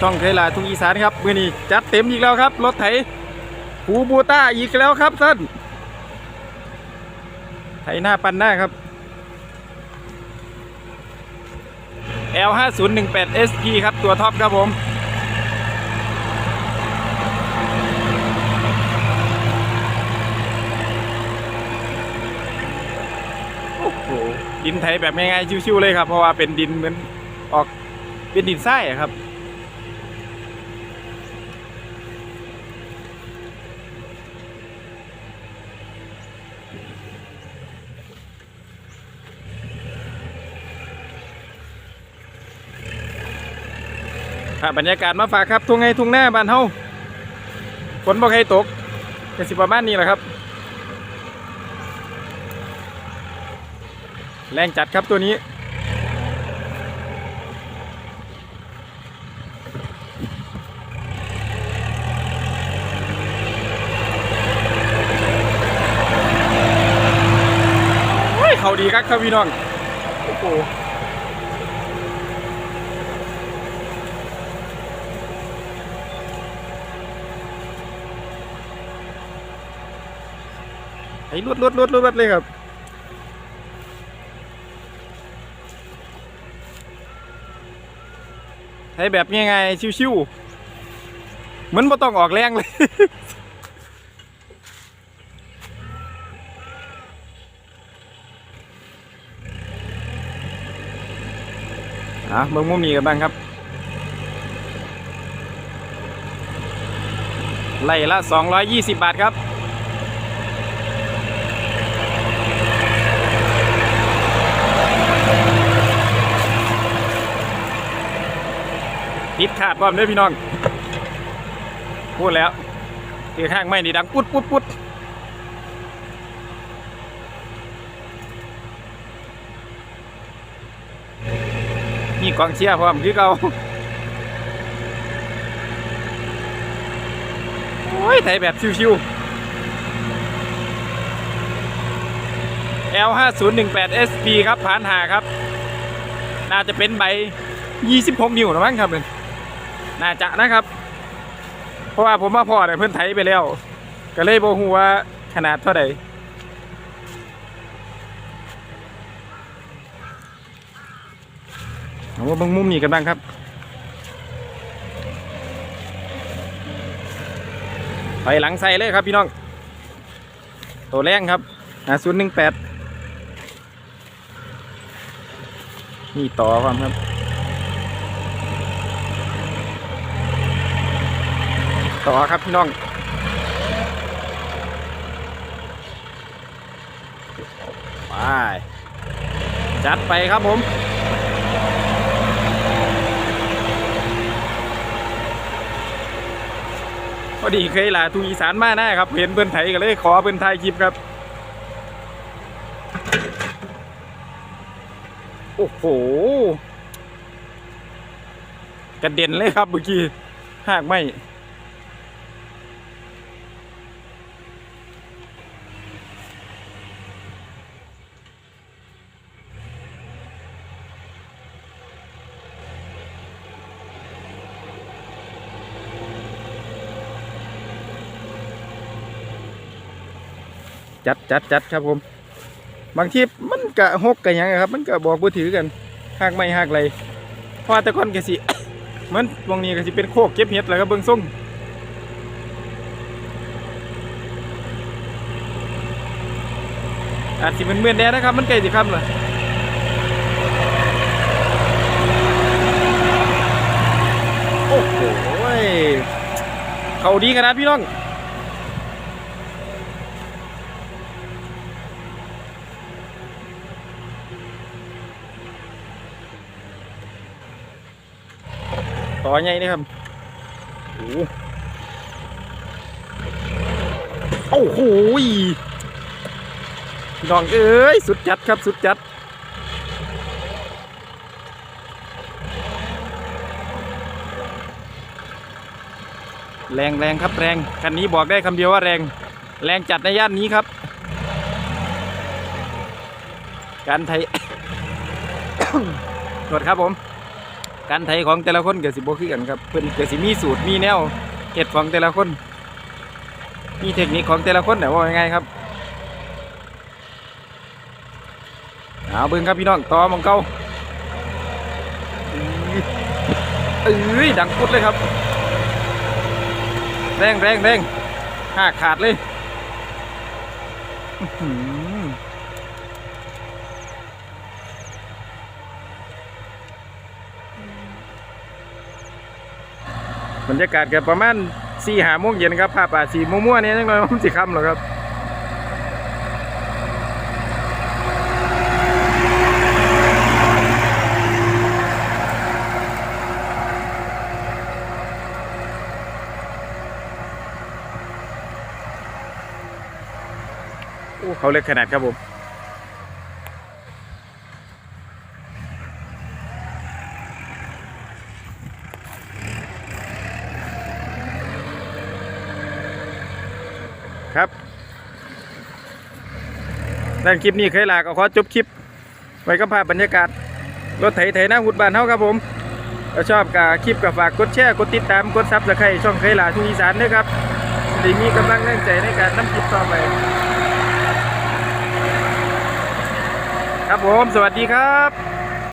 ช่องเคยลาทุ่งอีสานครับมือนี้จัดเต็มอีกแล้วครับ รถไถฟูบูต้าอีกแล้วครับท่านไถหน้าปันหน้าครับ L5018 SP ครับ ตัวท็อปครับผม โอ้โห ดินไทยแบบง่ายๆ ชิวๆเลยครับ เพราะว่าเป็นดินเหมือนออกเป็นดินทรายครับ ภาพบรรยากาศมาฝากครับทุ่งไงทุ่งหน้าบ้านเฮาฝนบ่ใครตกก็สิประมาณนี้แหละครับ แรงจัดครับตัวนี้ เขาดีครับครับพี่น้อง โอ้โห ไอ้รวดรวดรวดรวดเลยครับให้แบบง่ายๆชิวๆเหมือนบ่ต้องออกแรงเลยอะเบิ่งมุมนี้กันบ้างครับ ไล่ละ 220 บาทครับ ติดขาดพร้อมเด้อพี่น้อง พูดแล้วคือข้างไม่นี่ดังปุ๊ดปุ๊ดปุ๊ดนี่กองเชียร์พร้อมคือเก่าโอ้ยไทยแบบชิวๆ L5018 SP ครับผ่านหาครับ น่าจะเป็นใบ 26 นิ้วนะมั้งครับเนี่ย น่าจะนะครับ เพราะว่าผมมาพอเนี่ยเพื่อนไถไปแล้ว ก็เลยบอกว่าขนาดเท่าไหร่เอาว่าบางมุมนี้กันบ้างครับไปหลังใส่เลยครับพี่น้อง ตัวแรงครับอ่าศูนย์หนึ่งแปดนี่ต่อความครับ ต่อครับพี่น้อง ไป จัดไปครับผมพอดีเคยลาทุงอีสานมาหน้าครับเห็นเพื่อนไทยก็เลยขอเพื่อนไทยคลิปครับ โอ้โหกระเด็นเลยครับเมื่อกี้หากไม่ จัดจัดจัดครับผม บางทีมันกะหกกันยังครับ มันกะบอกบ่ถือกันหากไม่หากไรเพราะว่าแต่ก่อนกะสิมันวงนี้ก็สิเป็นโคกเก็บเห็ดแล้วครับเบิ่งส่งอาจสิเป็นเมื่อนแน่นะครับ มันใกลสิค่ำเลยโอ้โหเขาดีขนาดพี่น้อง ต่อใหญ่นี่ครับโอ้โหโอ้โหพี่น้องเอ้ยสุดจัดครับสุดจัดแรงแรงครับแรงคันนี้บอกได้คำเดียวว่าแรง แรงจัดในย่านนี้ครับ การไทยตรวจครับผม การไถของแต่ละคนเก็สิบ่คือกันครับเพิ่อนเก็สิมีสูตรมีแนวเฮ็ดของแต่ละคน มีเทคนิคของแต่ละคนน่ว่ายังไงครับเอาเบิ่งครับพี่น้องต่อมองเก่าเอ้ยดังปุ๊ดเลยครับ แรงแรงแรงห้าขาดเลยอื้อหือ บรรยากาศก็ประมาณสี่หาโมงเย็นครับผ้าป่าสีมั่วๆเนี่ยจังน่อยมันสิค่ำหรอครับโอ้เขาเล็กขนาดครับผม ครับด้านคลิปนี้เคยลากเอาขอจบคลิป ไว้กับภาพบรรยากาศ รถไถไถหน้าหุดบ้านเฮาครับผมถ้าชอบกับคลิปกับฝากกดแชร์กดติดตามกดซับสไครต์ช่องเคยลาทุกอีสานด้วยครับจะมีกำลังแรงใจในการนำคลิปต่อไปครับผม สวัสดีครับ